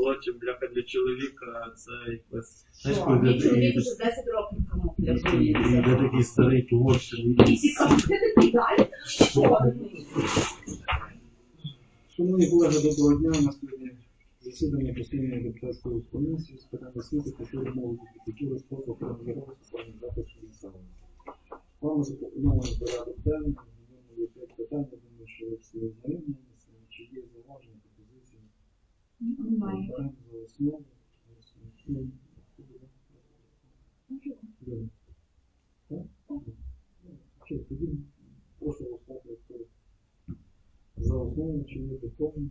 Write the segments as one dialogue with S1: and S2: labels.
S1: молодшим, бляха для чоловіка, це якось. Знаєш, коли
S2: Мій
S1: ти
S2: чоловік вже 10 років тому. Я
S1: і- і йде такий старий творчий.
S2: І всі кажуть, ти такий далі? Що?
S3: Шановні колеги, доброго дня. У нас сьогодні засідання постійної депутатської комісії з питань освіти, культури, молоді, культури, спорту, охорони здоров'я, соціальних захисту населення. Вам запропонований порядок денний, в ньому є п'ять питань, я думаю, що ви всі ознайомлені з ним. Чи є зауваження, пропозиції?
S2: Немає.
S3: Беремо за основу. За основу. Добре. Так? Окей, тоді прошу голосувати, за основу, чи є доповнення.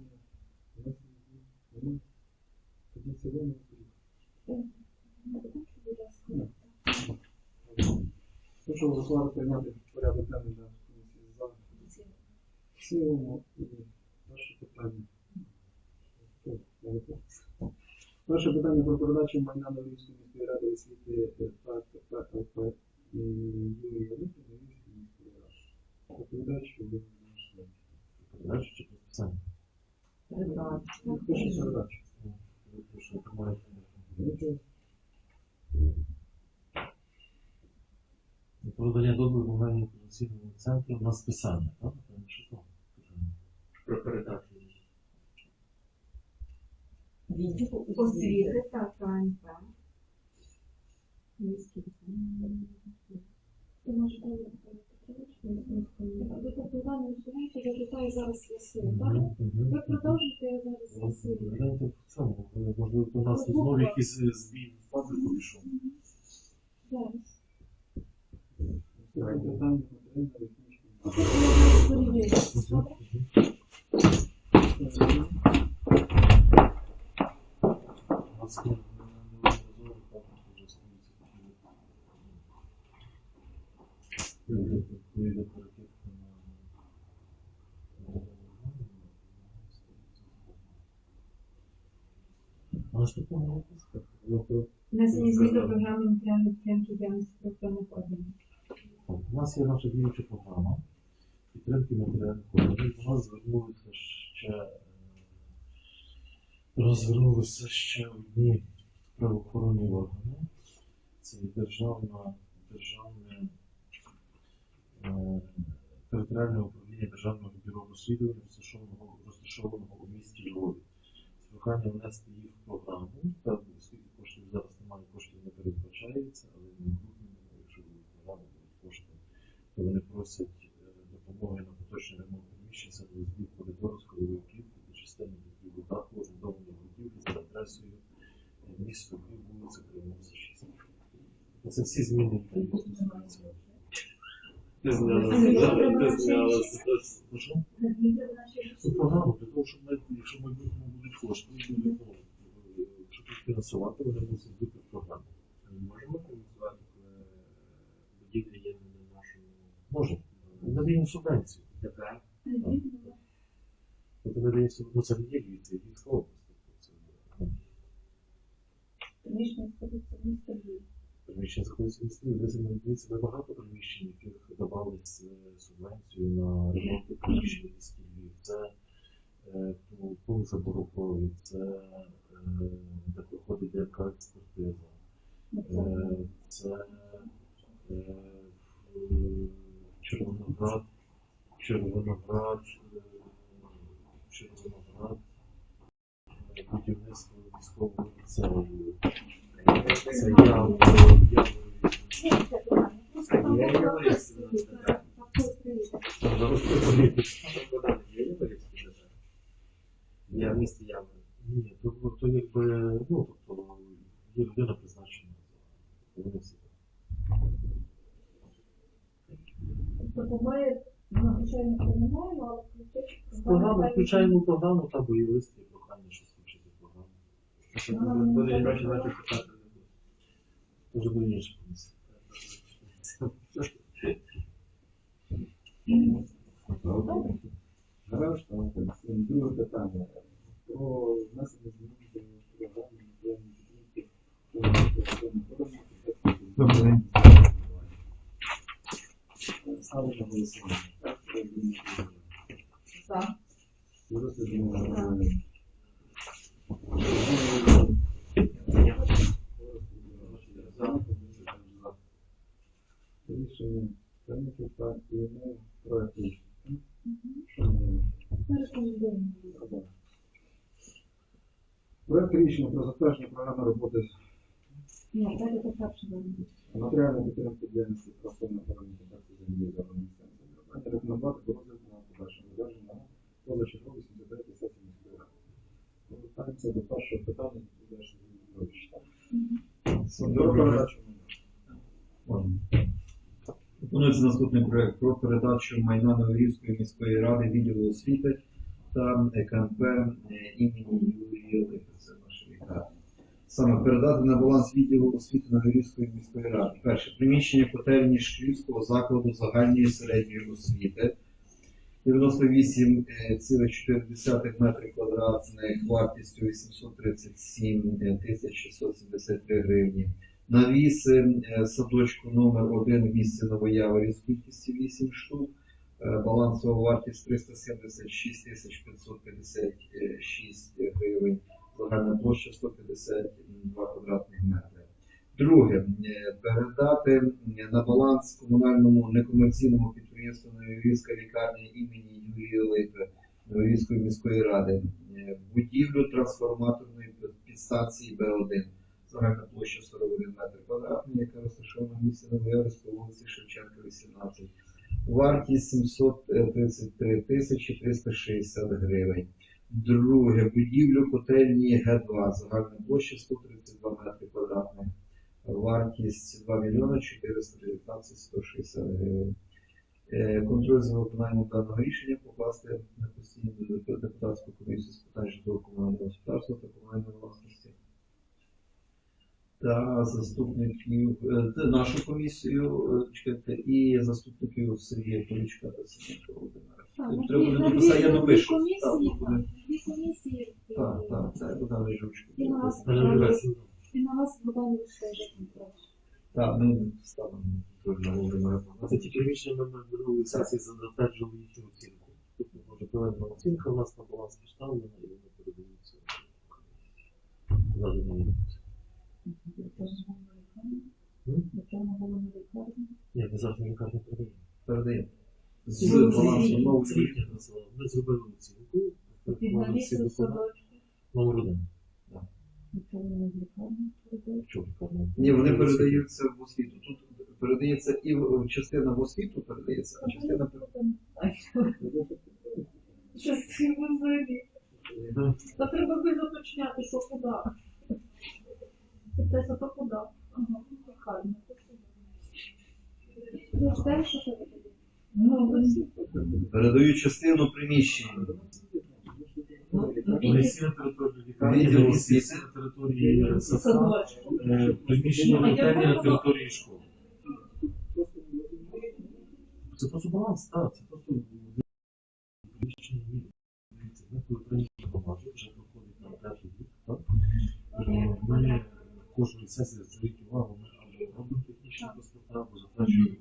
S3: Немає? Тоді в цілому. Прошу голосувати прийняти порядок денний для комісії за в цілому і перше питання. Хто? Я не знаю. Перше питання про передачу майна на Львівської міської ради освіти е, та КП Юрія Липи на Львівській міській раді. Доповідач Володимир Шлем.
S1: Передачу чи підписання?
S3: Передачу.
S1: Ви прошу, тримайте.
S3: Нічого.
S1: Про надання дозволу комунальному інформаційному центру на списання, так? Напевно, що там питання? Про передачу.
S2: Відділ освіти та КНП. Міський.
S4: Ти можеш далі Ви попитали, що я питаю зараз ясу, так? Ви продовжуєте я зараз ясу.
S1: Гляньте в цьому, е, можливо, у нас знову якийсь е, збій в фабрику пішов.
S4: Зараз.
S3: Наступне питання матеріальна технічна.
S4: А потім я зараз перевірю. Добре?
S1: У нас є неодноразово фабрика вже стоїть. Вийде перекидка на... Наступного випуску. Ну, про-
S4: Внесення змін до програми матеріальної підтримки діяльності правоохоронних органів.
S1: У нас є наша діюча програма підтримки матеріальних органів. До нас звернулися ще е, до нас звернулися ще одні правоохоронні органи. Це державна, державне е, територіальне управління Державного бюро розслідування, розташованого, розташованого у місті Львові. З проханням внести їх в програму. Та оскільки коштів зараз немає, коштів не передбачається, але в майбутньому, якщо будуть програми, будуть кошти, то вони просять е, допомоги на поточний ремонт приміщень садовозбів коридору з колової плівки та частини покрівлі даху, орендованої будівлі за адресою е, місто Львів, вулиця Кривоноса 6. Це всі зміни, які стосуються.
S5: Ти
S4: зняла з- ти зняла
S5: з-
S1: Прошу? Цю програму для того, щоб ми, якщо майбутньому будуть кошти, ну, щоб фінансувати, вони мусять бути в програмі.
S5: Можемо фінансувати, будівлі є на нашому
S1: Може. Ми надаємо субвенцію. Тобто ми даємо субвенцію, ну це не є Львів, це Львівська область.
S4: Приміщення знаходиться в місті Львів.
S1: приміщення знаходиться в місті. Львів. Ми багато приміщень, яких давали субвенцію на ремонт приміщень в Львів. Це е, ну, пункт це е, де проходить ДНК експертиза. Е, Це е, Червоноград, Червоноград, е, Червоноград, е, будівництво військового ліцею. Е, Це Яворів, Яворів.
S4: Ні, це питання. Просто там
S5: Я
S4: було
S5: говорю,
S4: написано,
S5: що
S4: так, так, хто приїде.
S1: Там зараз приходить.
S5: Там Богдан є Яворівський ДП? Я в місті Яворів.
S1: Ні, то, то якби, ну, тобто, є людина призначена. Вони всі.
S4: Тобто ми звичайно приймаємо, але включити
S1: програму включаємо програму та листи, прохання, що включити програму.
S5: Що тут буде Рішення комітету партії не
S3: проти. Проект рішення про затвердження програми роботи
S4: з
S3: матеріальної підтримки діяльності православної охорони та землі за Рекомендувати до розвитку на подальшому додержання на позачерговій 79 сесії міської ради. Повертаємося до першого питання, яке? Про передачу майна.
S6: Пропонується наступний проект про передачу майна Новорівської міської ради відділу освіти та КМП е, імені Юрія Липи. Це наша лікарня. Саме передати на баланс відділу освіти Новорівської міської ради. Перше приміщення котельні Шклівського закладу загальної середньої освіти. 98,4 метри квадратних вартістю 837 тисяч 673 гривні. Навіси е, садочку номер 1 в місті Новояворі з кількістю 8 штук. Е, Балансова вартість 376 тисяч 556 гривень. Загальна площа 152 квадратних метри. Друге, е, передати е, на баланс комунальному некомерційному підприємству Новояврівська лікарня імені Юрія Липи Новояврівської міської ради е, будівлю трансформаторної підстанції Б1 загальна площа 41 метр квадратний, яка розташована в місті Новояврській вулиці Шевченка, 18. Вартість 733 тисячі 360 гривень. Друге, будівлю котельні Г2, загальна площа 132 метри квадратних. Вартість 2 мільйони 419 160 гривень. Е, Контроль за виконанням даного рішення покласти на постійну депутатську комісію з питань житлово-комунального господарства та комунальної власності та заступників е, нашу комісію е, чекайте, і заступників Сергія Полічка та Сергія Володимира.
S4: Так,
S6: Треба буде написати, я
S4: на дві комісії,
S6: Так. Так, так, це Богдан Жучко.
S4: І на вас вас Богдан Вишежик.
S6: Так, ну ставимо на
S1: це ті приміщення ми на минулій сесії затверджували їхню оцінку. Тобто може проведена оцінка у нас на баланс поставлена і вони передаються. Завжди не Ні, ми завжди лікарню передаємо.
S6: Передаємо. З нового
S1: Це. Ми зробили оцінку. Номер один.
S6: Ні, вони передаються в освіту. Тут передається і частина в освіту передається, а частина передається.
S2: Щось цим взагалі. Та треба би заточняти, що куди. Це за то куди. Ага,
S4: робите?
S2: Ну.
S6: Передають частину приміщення.
S1: Вони всі на території лікарні, на території садка, е, приміщення лікарні на території школи. Це просто баланс, так, це просто приміщення ні. Ми коли прийняли бумажу, вже проходить на третій рік, так? Е, Ми кожної сесії зверніть увагу, ми або робимо технічні паспорта, або і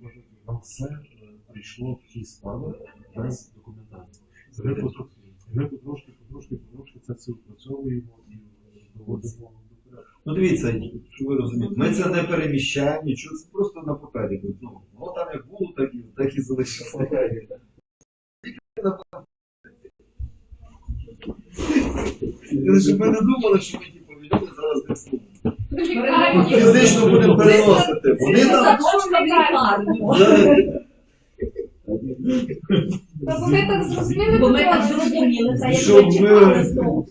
S1: нам все е, прийшло в ті справи без документації. Ми потрошки, ми потрошки, потрошки, потрошки це все опрацьовуємо і е, доводимо до
S6: Ну що ви розумієте, ми це не переміщаємо, нічого, це просто на папері. Ну, воно там як було, так і, так і залишилося. Щоб ми не думали, що ми типу, відомо зараз не слухаємо. Фізично будемо переносити. Вони там.
S2: Садочка в лікарню.
S4: Та бо ми так зрозуміли,
S2: Бо ми так
S4: що-
S2: зрозуміли, це
S6: Щоб
S2: як
S6: ми-
S2: чекали знову.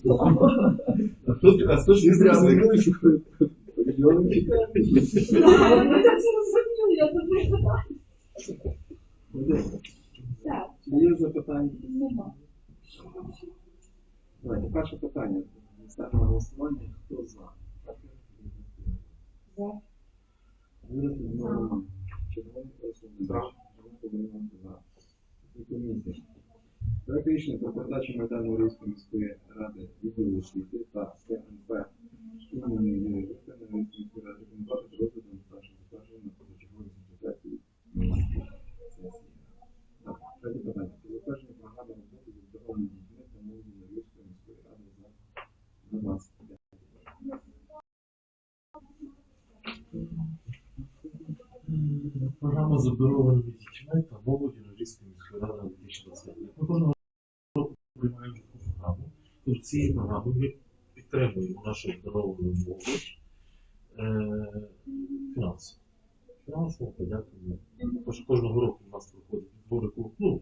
S6: А тут, а тут не зря звикли.
S2: Так, Ми так зрозуміли, я думаю, так.
S3: Чи є запитання?
S2: Нема.
S3: Давайте, перше питання. Ставимо на голосування. Хто за?
S4: За.
S3: Виразно не Роман. Червоний просунути. За. Червоний Володимир за. Проект рішення про передачу майдану Урівської міської ради відділу освіти та КНП імені Юрія Віктора на міської ради рекомендувати до розгляду на першому стажу на позачерговій консультації третє питання. Про затвердження програми роботи з здоровими дітьми та молоді Урівської міської ради за 25.
S1: Програма з обдарованими дітьми та молоді Норильської міської ради на 2025. Ми кожного року приймаємо таку програму. Тобто цією програмою ми підтримуємо нашу обдаровану молодь е, фінансово. Фінансово подякуємо. Тож кожного року у нас проходить дворику, ну,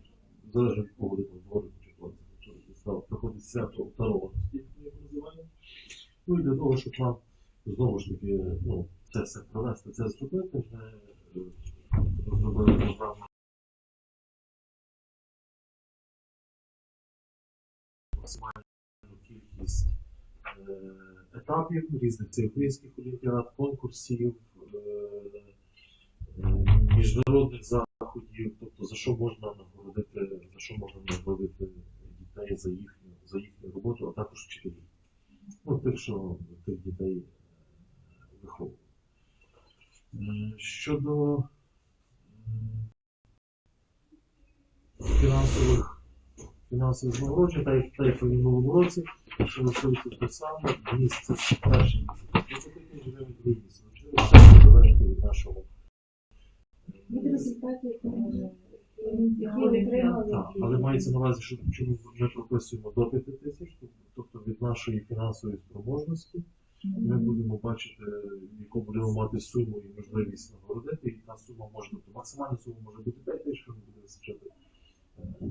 S1: залежно від погоди, там дворику чи плаці, проходить свято обдарованості, як ми його називаємо. Ну і для того, щоб нам знову ж таки ну, це все провести, це зробити, е, розробили програму максимальну кількість е, етапів різних всеукраїнських олімпіад, конкурсів, е, е, міжнародних заходів, тобто за що можна нагородити, за що можна нагородити дітей за їхню, за їхню роботу, а також вчителів. Ну, тих, що тих дітей е, виховують. Щодо фінансових фінансових нагороджень, та як та і в минулому році, що лишилося те саме, місце перше місце. Тобто таке живе від друге місце. Навчилися все залежить від нашого.
S4: Від результатів, які отримали.
S1: Так, але мається на увазі, що чому ми прописуємо до 5 тисяч, тобто від нашої фінансової спроможності. Ми будемо бачити, яку будемо мати суму і можливість нагородити, і та сума може бути максимальна сума може бути 5 тисяч, що не буде вистачати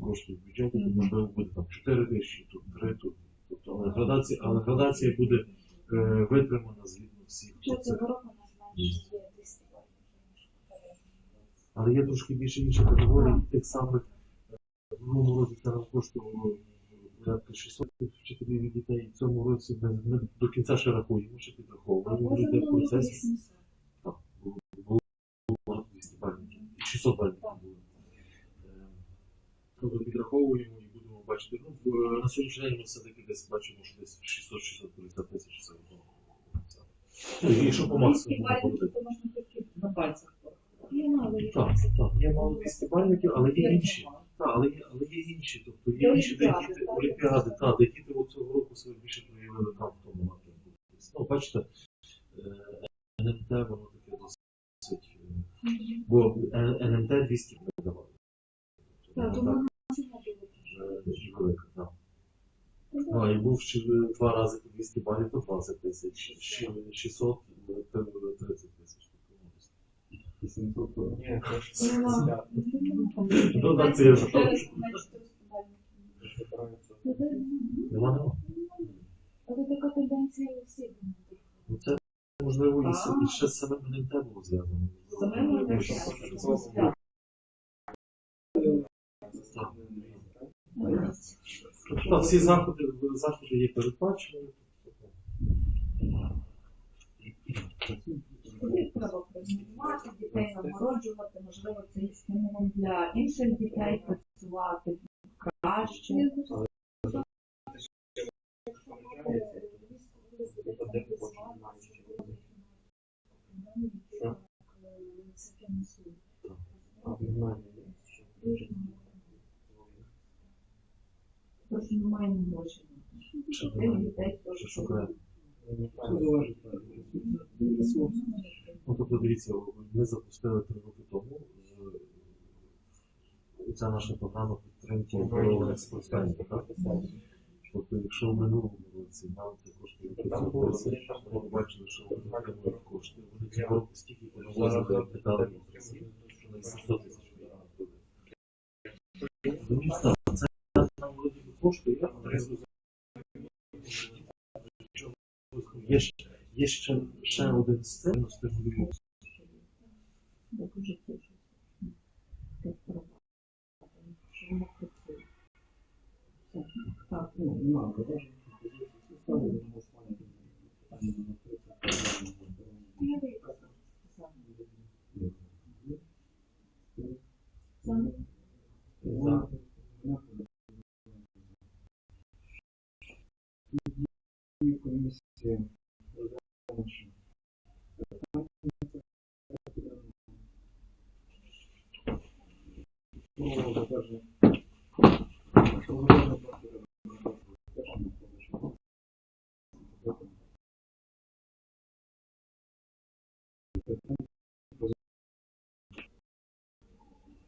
S1: коштів в бюджеті, то можливо буде там 4 тисячі, тут 3, тут. Тобто, але градація, але градація буде е, витримана згідно всіх.
S4: Що цього року у нас менше є 200.
S1: Але є трошки більше інших категорій, тих самих е, в минулому році це нам коштувало порядка 600 вчителів і дітей. В цьому році ми, ми до кінця ще рахуємо, ще підраховуємо.
S4: може
S1: Йде
S4: було
S1: процес. Так, було 200 бальників, 600 бальників було. Е, Тобто підраховуємо і будемо бачити. Ну, в- на сьогоднішній день ми все-таки десь бачимо, що десь 600-650 тисяч це одно. Ну, і що по максимуму буде.
S2: то можна тільки на пальцях.
S4: Є мало, є
S1: Так, так, є мало 200 бальників, але є інші. Так, але є, але є інші, тобто є
S2: Є
S1: інші, де
S2: олімпіади,
S1: діти,
S2: так?
S1: олімпіади, так, де діти от цього року себе більше проявили там в тому напрямку. Ну, бачите, е, НМТ воно таке досить, е, бо Н- НМТ 200 ми давали.
S4: Так,
S1: Тому
S4: тому
S1: так,
S4: на ціна було.
S1: е, дуже велика, так. Ну, і був ще два рази по 200 балів, то 20 тисяч, Ще 600, е, то 30 тисяч. Ну, десь
S3: 800
S6: Ні,
S1: Ну, так, це я вже кажу.
S2: навіть 400 балів.
S4: Ну, де-
S1: Нема.
S4: Але така тенденція у всіх.
S1: Ну, це можливо і, ще з самим НМТ було зв'язано.
S2: Самим
S1: Можливо, Що-.
S2: Так,
S1: всі заходи, заходи є передбачені.
S2: Треба промінувати, дітей нагороджувати, можливо, це є стимулом для інших дітей працювати краще. Маємо гроші.
S1: Чи
S2: Тих
S1: немає?
S2: дітей
S1: Чи
S2: теж
S1: шукаємо?
S3: Залежить так, від ресурсу.
S1: Ну, тобто, дивіться, ми запустили три роки тому. е, Ця наша програма підтримки оборонних спортсменів, так? Тобто, якщо в минулому році нам це коштує 500 тисяч, ми побачили, що вони отримують кошти. Вони цього року стільки перевозили деталі, що на 700 тисяч виїхали. Тому що так, це нам вроді би коштує, але я зрозумів, що є ще, є ще, ще один стиль, стимулює.
S2: Я дуже тішуся. Так, правда. Що воно працює. Все. Так,
S3: Ну, немає, продажі. Ставили на голосування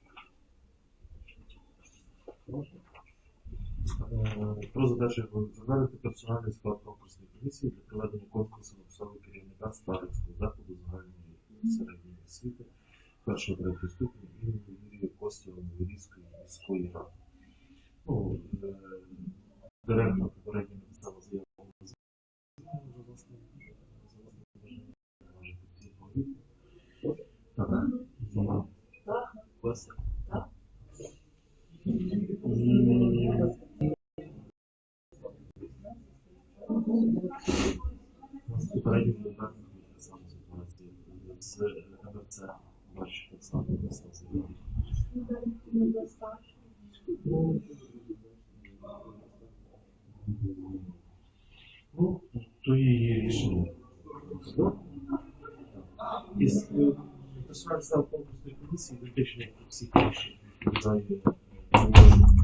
S3: питання номер 30.
S2: я виїхала. Саме.
S3: За. І комісія розглянувши Слово затвердження. Слово затвердження.
S1: Задачу затвердити персональний склад конкурсної комісії для проведення конкурсу на посаду керівника Старицького закладу загальної середньої освіти першого третього ступеня імені Юрія Костєва Новірізької міської ради. Ну, е, директор попередньо написала заяву на власним бажанням, може пенсійного віку. Так, і Костя. У нас попередньо написала. Ну, то і є рішення. Із персональний став конкурсної комісії, і всіх відповідає положенню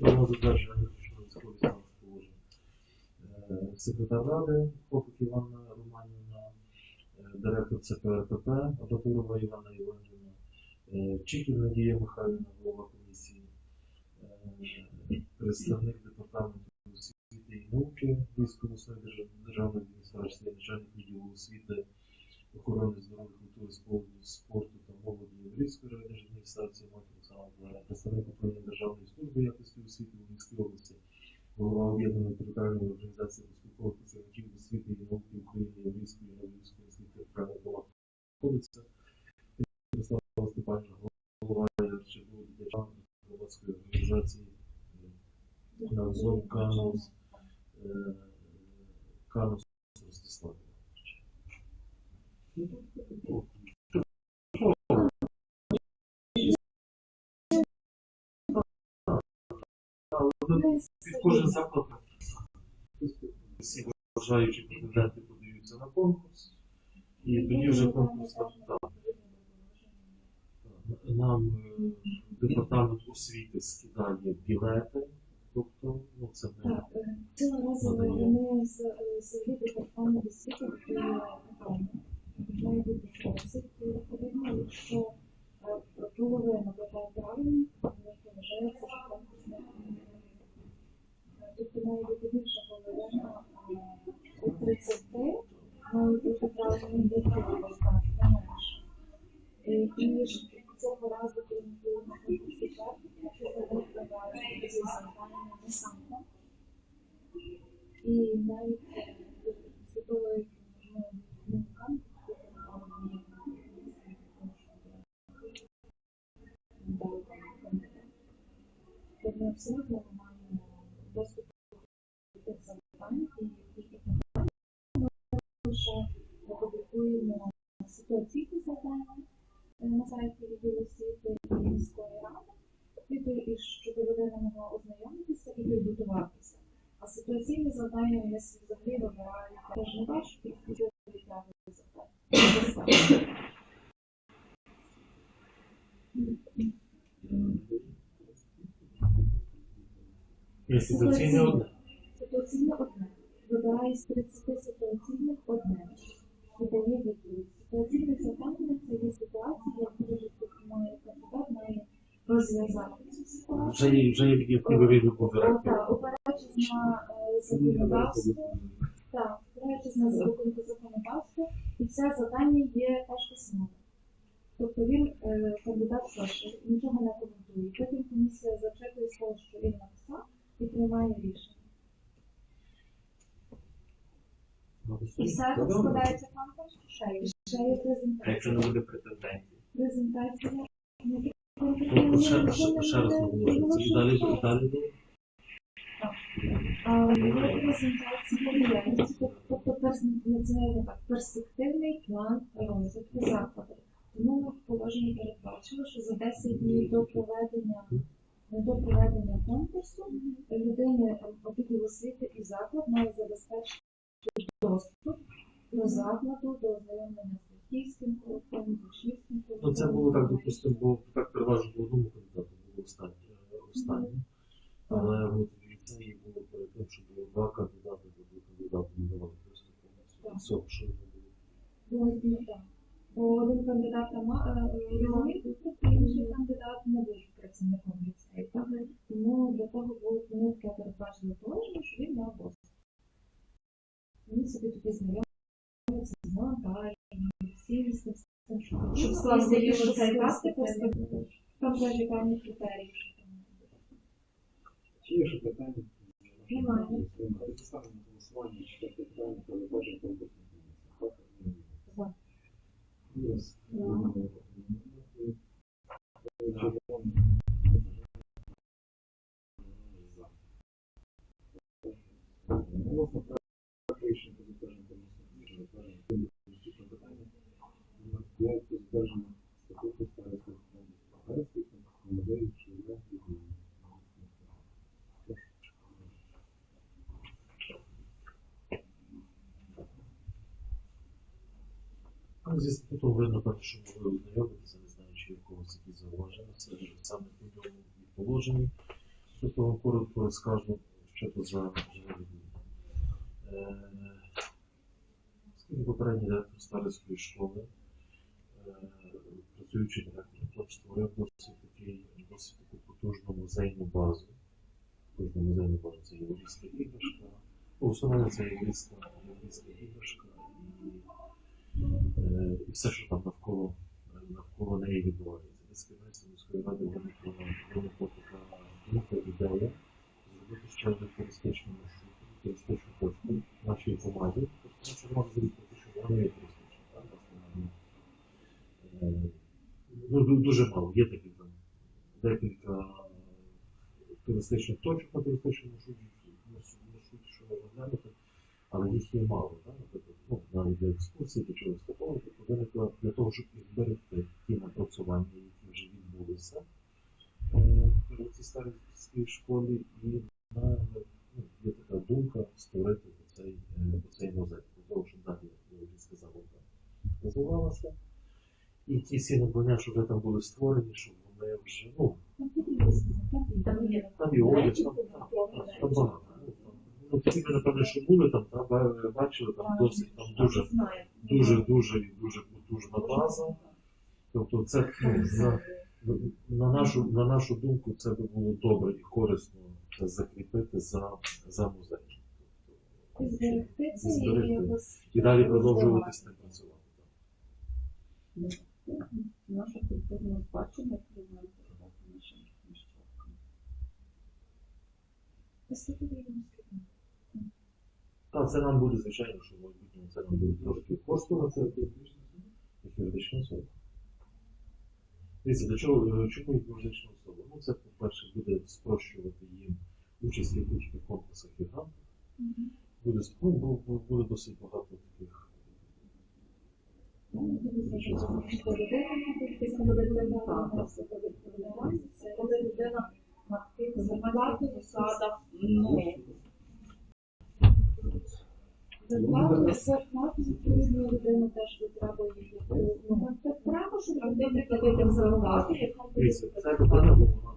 S1: положення Міністерства освіти, виключно військовий стан з. Е, Секретар Ради Хопик Іванна Романівна, е, директор ЦПРПП Абатурова Івана Іванівна, е, Чіків Надія Михайлівна, голова комісії, представник департаменту освіти і науки держав- державної адміністрації, начальник відділу освіти, охорони здоров'я, культури, спорту, спорту та молоді Львівської районної адміністрації Мати Оксана Миколаївна, представник управління Державної служби якості освіти у Львівській області, голова об'єднаної територіальної організації розпілкових працівників освіти і науки України Львівської Львівської освіти територіальної громади Кодиця, Ярослава Степанівна, голова державної громадської організації е, Канус, е, Канус під кожен заклад всі бажаючі претенденти подаються на конкурс, і тоді вже конкурс так. Нам е, департамент освіти скидає білети, тобто ну, це не
S4: е, цього разу вони з з департаменту освіти має бути відповідно, якщо е, половина буде правильно, то вважається, що конкурс Е, Тобто має бути більша половина е, у 30 має бути правильно до бути достатньо менше. Е, І цього разу, коли ми були на конкурсі чергу, що вони провели ці не саме. І навіть е, світової ну, ми абсолютно не маємо доступу до тих завдань і і- і ми лише опублікуємо ситуаційні завдання е, на сайті відділу освіти і міської ради, і то- щоб людина могла ознайомитися і підготуватися. А ситуаційні завдання я взагалі вибираю кожен раз, і відтягую завдання.
S1: Інституційне одне.
S4: Ситуаційне одне. Вибирає з 30 ситуаційних одне. І дає відповідь. Ситуаційне завдання це є ситуація, яку має кандидат має розв'язати цю ситуацію.
S1: Вже є, вже є відповідь від директора.
S4: Так, опираючись на е, законодавство, так, опираючись на закон- законодавство, і це завдання є теж письмове. Тобто він, е, кандидат пише, нічого не коментує. Потім комісія зачитує того, що він написав, і приймає рішення.
S2: І все складається конкурс ще є?
S4: Ще є
S1: А якщо не буде претендентів?
S4: Презентація. не
S1: Ну, ще, ще, ще раз наголошується. І далі, і далі буде.
S4: Презентація тобто перспективний план розвитку закладу. Тому ми в положенні передбачили, що за 10 днів до проведення до проведення конкурсу людині відділ освіти і заклад має забезпечити доступ до закладу, до ознайомлення з батьківським колективом, з учнівським
S1: Ну, це було так, допустимо, бо так переважно було одному кандидату було останнє. останнє.
S2: Цей
S4: цей
S2: тести.
S4: Там теж певні критерії.
S3: Чи є ще питання?
S4: Немає.
S3: Немає. Ставимо на голосування четверте питання про затвердження конкурсної. Так?
S4: За.
S3: Yes. Голосно проект рішення про затвердження комісії. Питання. Номер 5 про затвердження статуту старостів Старостів моделі Шевля
S1: Ну, Зі статутом ви, напевно, що могли ознайомитися, не знаю, якісь зауваження, це ж саме ньому і положені. Тобто коротко розкажу, що це за взагалі. Е, Оскільки попередній директор Старицької школи, е, працюючи директором, то створив досить таку потужну музейну базу. Потужну музейну базу це єврейська іграшка. Ну, це єврейська, іграшка Е, і все, що там навколо, навколо неї відбувається. Думка, ідея зробити ще один туристичний туристичну точку в нашій команді. Тобто громада взагалі поки що вона не туристична, ну, дуже мало, є такі там декілька туристичних точок на туристичному маршруті, що можна глянути, але їх є мало. Наприклад, ну, навіть для екскурсії чи чогось такого, тобто виникла для того, щоб їх зберегти ті напрацювання, які вже відбулися е, в цій старій школі, і на, ну, є така думка створити оцей, е, оцей музей. Для того, щоб далі, я вже сказав, вона розвивалася. І ті всі надбання, що вже там були створені, щоб вони вже, ну,
S2: Там є
S1: там і одяг, там, там, там, там багато. Ну, Ну, ті, ви, напевно, що були там, та, бачили, там досить, там дуже, дуже, дуже, і дуже потужна база. Тобто це, ну, на, на, нашу, на нашу думку, це би було добре і корисно це закріпити за, за музей.
S4: Зберегти
S1: Зберегти. І далі продовжувати з ним працювати.
S2: Наша культурна спадщина приймає нашим нащадкам.
S1: Так, це нам буде, звичайно, що в майбутньому це нам буде трошки коштувати. Юридична особа. Дивіться, для чого, е, чому юридична особа? Ну, це, по-перше, буде спрощувати їм участь в якихось конкурсах і грантах. Буде, ну, бу- бу- буде досить багато таких.
S2: Коли людина на таких зарплатних ну,
S4: Зарплату, відповідно людина теж яку. Ну,
S2: це треба, щоб людина платити зарплату, яка буде
S1: це питання було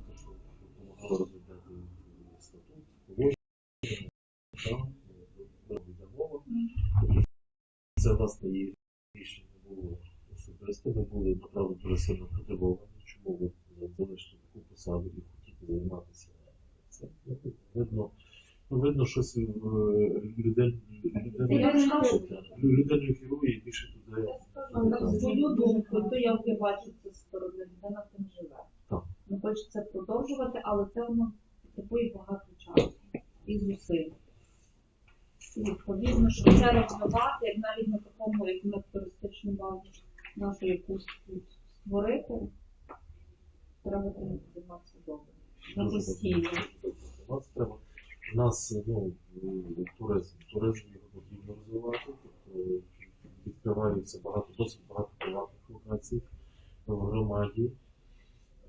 S1: ми були направду дуже сильно мотивовані, чому ви залишили таку посаду і хотіти займатися цим. Ну, Видно, ну, видно, щось в людині,
S2: Я
S1: людиною керує і більше туди.
S2: Свою думку, то я бачу це сторони, людина там живе.
S1: Так.
S2: Не хоче це продовжувати, але це воно потребує багато часу і зусиль. І відповідно, щоб це розвивати, як навіть на такому, як ми туристичну базу нашу якусь тут створити, треба займатися добре. На постійно.
S1: У нас треба. У нас ну, е, туризм, туризм його потрібно розвивати, тобто відкриваються багато, досить багато приватних локацій в громаді.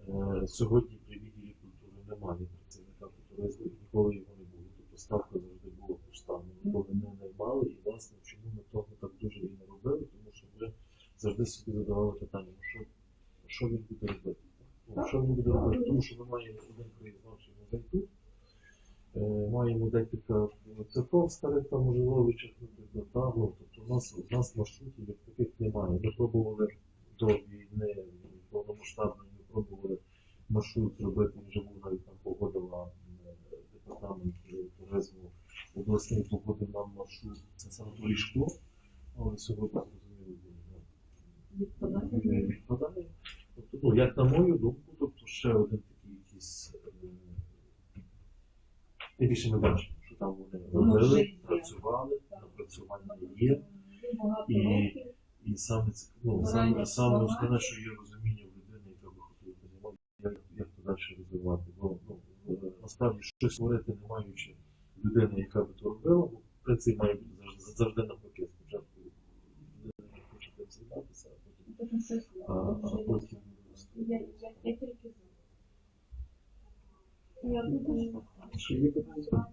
S1: Е, Сьогодні при відділі культури немає працівника по туризму ніколи його не було. Тобто ставка завжди була поштовна, ніколи не наймали. І власне чому ми того так дуже і не робили, завжди собі задавали питання, ну що, що він буде робити? Ну, що він буде робити? Тому що ми маємо один краєзнавчий музей тут. Е, Маємо декілька церков старих там у Жиловичах, наприклад, та, ну, тобто у нас, у нас маршрутів як таких немає. Ми пробували до війни повномасштабної, ми пробували маршрут зробити, вже був навіть там погодила е, департамент туризму обласний погодив нам маршрут, це санаторій шкло, але сьогодні
S3: Відпадає.
S1: ну, відпадає. Тобто, ну, як на мою думку, тобто ще один такий якийсь. е, Тим більше ми бачимо, що там вони робили, працювали, напрацювання є. І-
S3: років.
S1: І саме це ну, саме, саме основне, що є розуміння в людини, яка би хотіла займатися, як, як то далі розвивати. Бо ну, насправді щось створити, не маючи людини, яка би то робила, бо в принципі має бути завжди, завжди навпаки. Спочатку людина хоче тим займатися, а потім,
S3: Потім щось
S1: а, а
S3: вже є.
S1: потім
S3: Я, я, я тільки за. Я думаю, що так.